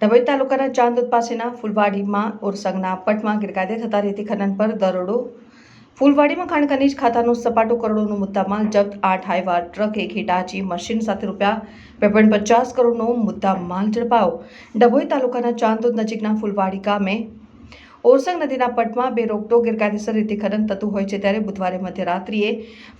ડભોઈ તાલુકાના ચાંદોદ પાસેના ફૂલવાડીમાં ઓરસંગના પટમાં ગેરકાયદે થતા રેતી ખનન પર દરોડો. ફૂલવાડીમાં ખાણ ખનીજ ખાતાનું સપાટો કરોડોનું મુદ્દામાલ જપ્ત. આઠ હાઈવા ટ્રક એક હિટાચી મશીન સાથે રૂપિયા બે પોઈન્ટ પચાસ કરોડનો મુદ્દામાલ ઝડપાયો. ડભોઈ તાલુકાના ચાંદોદ નજીકના ફૂલવાડી ગામે ઓરસંગ નદીના પટમાં બે રોકટો ગેરકાયદેસર રીતે ખનન થતું હોય છે ત્યારે બુધવારે મધ્યરાત્રિએ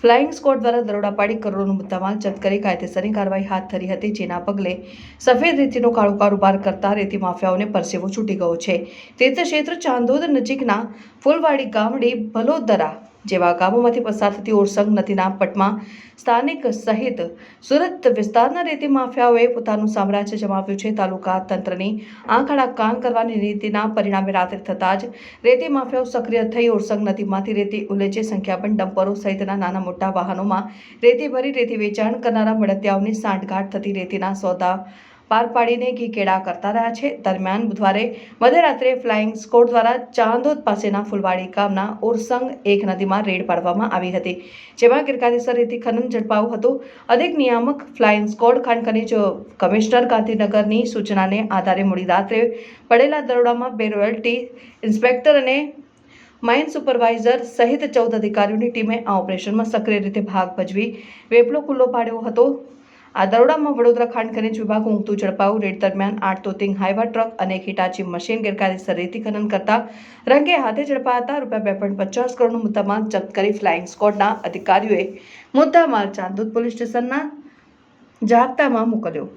ફ્લાઇંગ સ્કોડ દ્વારા દરોડા પાડી કરોડોનો મુદ્દામાલ જપ્ત કરી કાયદેસરની કાર્યવાહી હાથ ધરી હતી, જેના પગલે સફેદ રેતીનો કાળો કારોબાર કરતા રેતી માફિયાઓને પરસેવો છૂટી ગયો છે. તીર્થક્ષેત્ર ચાંદોદ નજીકના ફૂલવાડી ગામડી ભલોદરા જેવા ગામોમાંથી પસાર થતી ઓરસંગ નદીના પટમાં સ્થાનિક સહિત સુરત વિસ્તારના રેતી માફિયાઓએ પોતાનું સામ્રાજ્ય જમાવ્યું છે. તાલુકા તંત્રની આંખ કાન કરવાની નીતિના પરિણામે રાત્રે થતાં જ રેતી માફિયાઓ સક્રિય થઈ ઓરસંગ નદીમાંથી રેતી ઉલેચે સંખ્યાબંધ ડમ્પરો સહિતના નાના મોટા વાહનોમાં રેતી ભરી રેતી વેચાણ કરનારા મળતિયાઓની સાંઠગાંઠ થતી રેતીના સોદા પાર પાડીને ઘીકેડા કરતા રહ્યા છે. દરમિયાન બુધવારે મધ્યરાત્રે ફ્લાઇંગ સ્કોડ દ્વારા ચાંદોદ પાસેના ફુલવાડી ગામના ઓરસંગ એક નદીમાં રેડ પાડવામાં આવી હતી, જેમાં ગેરકાયદેસર રીતે ખનન ઝડપાયું હતું. અધિક નિયામક ફ્લાઇંગ સ્કોડ ખાણ ખનીજ કમિશનર ગાંધીનગરની સૂચનાને આધારે મોડી રાત્રે પડેલા દરોડામાં બે રોયલ્ટી ઇન્સ્પેક્ટર અને માઇન સુપરવાઇઝર સહિત ચૌદ અધિકારીઓની ટીમે આ ઓપરેશનમાં સક્રિય રીતે ભાગ ભજવી વેપલો ખુલ્લો પાડ્યો હતો. આ દરોડામાં વડોદરા ખાંડ ખનીજ વિભાગ ઊંઘતું ઝડપાયું. રેડ દરમિયાન આઠ તોતિંગ હાઈવા ટ્રક અને એક હિટાચી મશીન ગેરકાયદેસર રેતી ખનન કરતા રંગે હાથે ઝડપાયા રૂપિયા બે પોઈન્ટ પચાસ કરોડનો મુદ્દામાલ જપ્ત કરી ફ્લાઇંગ સ્કોડના અધિકારીઓએ મુદ્દામાલ ચાંદોદ પોલીસ સ્ટેશનના જાપ્તામાં મોકલ્યો.